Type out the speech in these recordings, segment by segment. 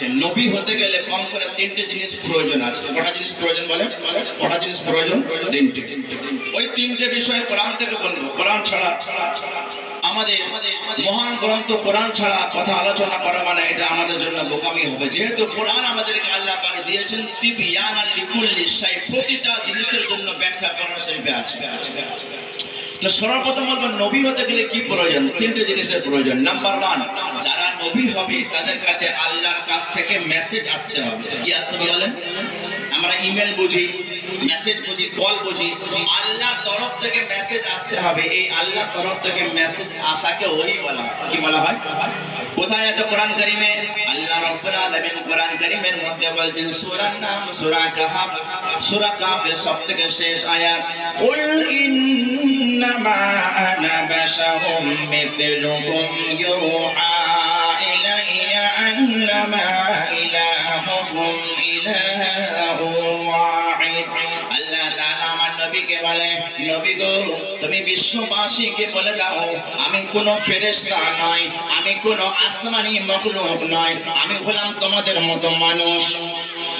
দিয়েছে নবী হতে গেলে কম করে তিনটে জিনিস প্রয়োজন আছে। কটা জিনিস প্রয়োজন বলে কটা জিনিস প্রয়োজন? তিনটে। ওই তিনটে বিষয়ে কোরআন থেকে বলব। কোরআন ছাড়া আমাদের মহান গ্রন্থ কোরআন ছাড়া কথা আলোচনা করা মানে এটা আমাদের জন্য বোকামি হবে। যেহেতু কোরআন আমাদেরকে আল্লাহ পাক দিয়েছেন, তিবিয়ান আল লিকুল্লি শাই প্রতিটা জিনিসের জন্য ব্যাখ্যা কোরআন শরীফে আছে। তো সর্বপ্রথম বলব, নবী হতে গেলে কি প্রয়োজন? তিনটে জিনিসের প্রয়োজন। নাম্বার ওয়ান, যারা নবী হবে, তাদের কাছে আল্লাহর কাছ থেকে মেসেজ আসতে হবে। কি আসতে হবে বলেন? আমরা ইমেল বুঝি মেসেজ বুঝি কল বুঝি। আল্লাহর তরফ থেকে মেসেজ আসতে হবে, এই আল্লাহর তরফ থেকে মেসেজ আসাকে ওই বলা। কি বলা হয়? কোথায় আছে কোরআন কারিমে? আল্লাহ রাব্বুল আলামিন কোরআন কারিমের মধ্যে বলছেন, সূরার নাম সূরা কাহাফ। সূরা কাহাফের সবথেকে শেষ আয়াত, কুল ইন্নামা আনা বাশারুম মিথলুকুম ইউহা নবী গো, তুমি বিশ্ববাসীকে বলে দাও, আমি কোন ফেরেশতা নই, আমি কোন আসমানি মখলুক নই, আমি হলাম তোমাদের মতো মানুষ।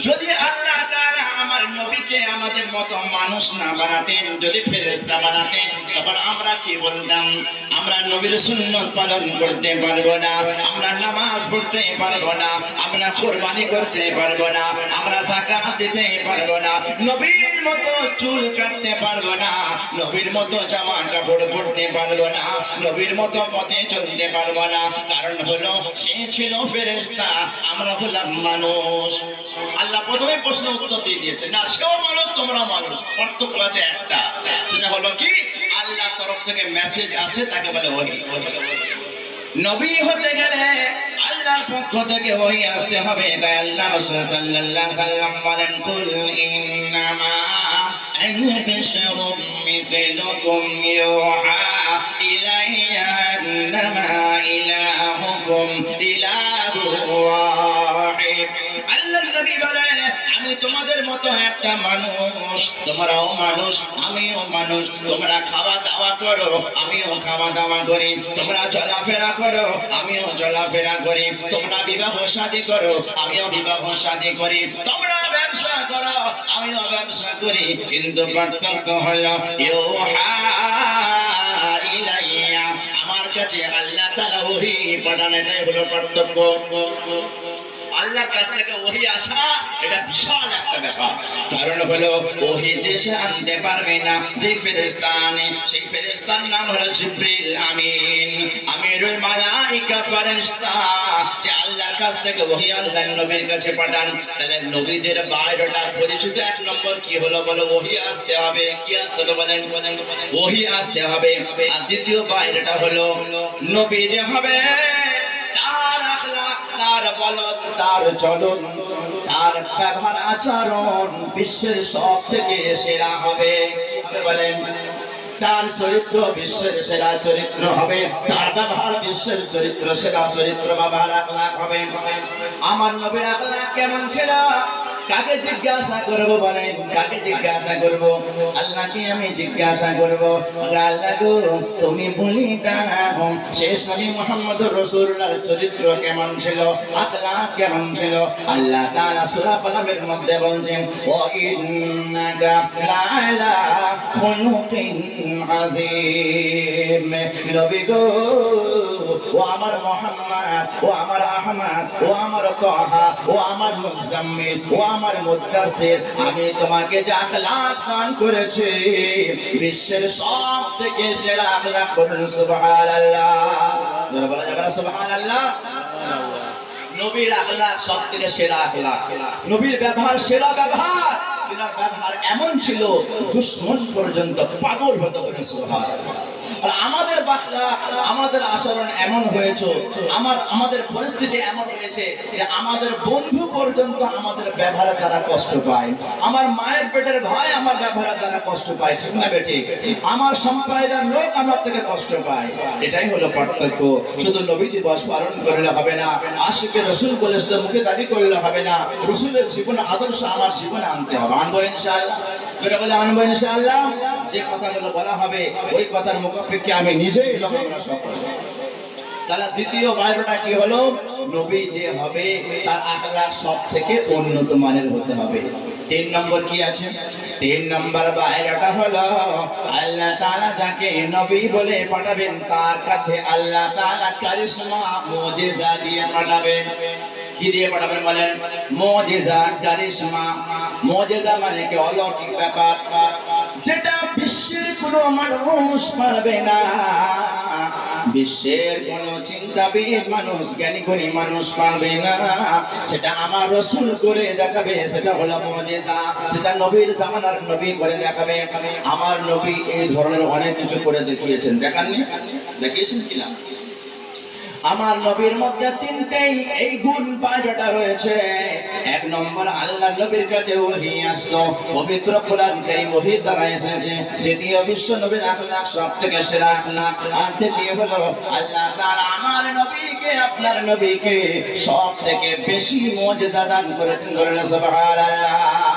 যদি আল্লাহ তাআলা আমার নবীকে আমাদের মতো মানুষ না বানাতেন, যদি ফেরেশতা বানাতেন, তখন আমরা কি বলতাম? আমরা নবীর সুন্নত পালন করতে পারব না, আমরা নামাজ পড়তে পারব না, আমরা কোরবানি করতে পারব না, আমরা যাকাত দিতে পারব না, নবীর মতো চুল কাটতে পারব না, নবীর মতো জামা কাপড় পরতে পারব না, নবীর মতো পথে চলতে পারব না। কারণ হলো, সে ছিল ফেরেশতা, আমরা হলাম মানুষ। আল্লাহ প্রথমে প্রশ্ন উত্তর দিয়ে দিয়েছে, না, সেও মানুষ তোমরা মানুষ। পার্থক্য আছে একটা। সেটা হলো কি? আল্লাহ তরফ থেকে মেসেজ আসে, তাকে বলে ওহি নবী হতে গেলে আল্লাহর পক্ষ থেকে ওই আসতে হবে। তাই আল্লাহ রাসূল সাল্লাল্লাহু সাল্লাম বলেন, কুল ইন্নামা আনা বাশারুম মিথলুকুম ইউহা ইলাইয়া। আমি তোমাদের মতো একটা মানুষ, তোমরাও মানুষ, আমিও মানুষ, তোমরা খাওয়া দাওয়া করো, আমিও খাওয়া দাওয়া করি, তোমরা চলাফেরা করো, আমিও চলাফেরা করি, তোমরা বিবাহ শাদী করো, আমিও বিবাহ শাদী করি, তোমরা ব্যবসা করো, আমিও ব্যবসা করি, কিন্তু পার্থক্য হলো আমার কাছে আল্লাহ তাআলা ওহী পাঠান, এটাই হলো পার্থক্য। আল্লাহর কাছ থেকে ওহি আসা, এটা বিশাল একটা ব্যাপার। কারণ হলো, ওহি যে সে আনতে পারবে না যে ফেরেশতা আনে সেই ফেরেশতার নাম হলো জিব্রিল আমিন, আমিরুল মালাইকা ফেরেশতা। যে আল্লাহর কাছ থেকে ওহি আল্লাহর নবীর কাছে পাঠান, তাহলে নবীদের বাইরেটা পরিচিত এক নম্বর কি হলো বলো, ওহি আসতে হবে। কি আসতে হবে বলেন? বলেন ওহি আসতে হবে। আর দ্বিতীয় বাইরেটা হলো, নবী যে হবে তার চলন, তার ব্যবহার আচরণ বিশ্বের সব থেকে সেরা হবে। বলেন, তার চরিত্র বিশ্বের সেরা চরিত্র হবে, তার ব্যবহার বিশ্বের চরিত্র সেরা চরিত্র ব্যবহার হবে। আমার নবীর আখলাক কেমন ছিল? কাকে জিজ্ঞাসা করব বলেন? কাকে জিজ্ঞাসা করব? আল্লাহকে আমি জিজ্ঞাসা করব। আল্লাহ গো, তুমি বলি দাও। শেষ নবী মুহাম্মদ রাসূলুল্লাহর চরিত্র কেমন ছিল? আখলাক কেমন ছিল? আল্লাহ তাআলা সূরা কলমের মধ্যে বলছেন ওয়া ইন্নাকা লাআলা খুলুকিন আযীম। নবী গো ও আমার মুহাম্মদ ও আমার আহমদ ও আমার তাহা ও আমার মুজাম্মিল ও আমার মুদ্দাসির আমি তোমাকে যে আখলাক দান করেছি বিশ্বের সব থেকে সেরা আখলাক করুন সুবহানাল্লাহ। যারা বলা যাবে না সুবহানাল্লাহ? নবীর আখলাক সব থেকে সেরা আখলাক নবীর ব্যবহার সেরা ব্যবহার। তিনার ব্যবহার এমন ছিল, দুশ্মন পর্যন্ত পাগল হতে পারে আর আমাদের বাখলা আমাদের আচরণ এমন হয়েছে, আমার, আমাদের পরিস্থিতি এমন হয়েছে যে আমাদের বন্ধু পর্যন্ত আমাদের ব্যবহারে তারা কষ্ট পায়। আমার মায়ের পেটের ভাই আমার ব্যবহারের দ্বারা কষ্ট পায়, ঠিক না বেটি? আমার সম্প্রদায়ের লোক আমার থেকে কষ্ট পায়। এটাই হলো পার্থক্য। শুধু নবী দিবস পালন করলে হবে না আশিকে রসুল বলে মুখে দাবি করলে হবে না। রসুলের জীবন, আদর্শ আমার জীবনে আনতে হবে। আনব ইনশাআল্লাহ। বলে আনব ইনশাআল্লাহ। যে কথাগুলো বলা হবে, ওই কথার মুখাপেক্ষে আমি নিজেই তাহলে দ্বিতীয় হলো? নবী যে হবে, তার সব থেকে উন্নত মানের হতে হবে। তিন নম্বর কি আছে? তিন নম্বর বায়োডাটা হলো, আল্লাহ তাআলা যাকে নবী বলে পাঠাবেন, তার কাছে আল্লাহ তাআলা কারিশমা, মুজিজা দিয়ে পাঠাবেন। কি দিয়ে পাঠাবেন বলেন, মুজিজা কারিশমা মুজিজা মানে কি অলৌকিক ব্যাপার? যেটা বিশ্বের কোনো মানুষ পারবে না। বিশ্বের কোন চিন্তাবিদ মানুষ, জ্ঞানী গুণী মানুষ পারবে না। সেটা আমার রসুল করে দেখাবে, সেটা হলো মজেদা সেটা নবীর জামানার নবী করে দেখাবে। আমার নবী এই ধরনের অনেক কিছু করে দেখিয়েছেন। দেখাননি? দেখিয়েছেন কিনা আমার নবীর মধ্যে তিনটেই এই গুণ পাঁচটা রয়েছে। এক নম্বর আল্লাহ নবীর কাছে ওহি আসতো, পবিত্র কোরআন কারীম ওহি দ্বারা এসেছে। দ্বিতীয়, বিশ্ব নবীর আখলাক সব থেকে সেরা আখলাক আর তৃতীয় হলো, আল্লাহ তাআলা আমার নবীকে, আপনার নবীকে সব থেকে বেশি মুজিজা দান করেছেন বলেন সুবহানাল্লাহ।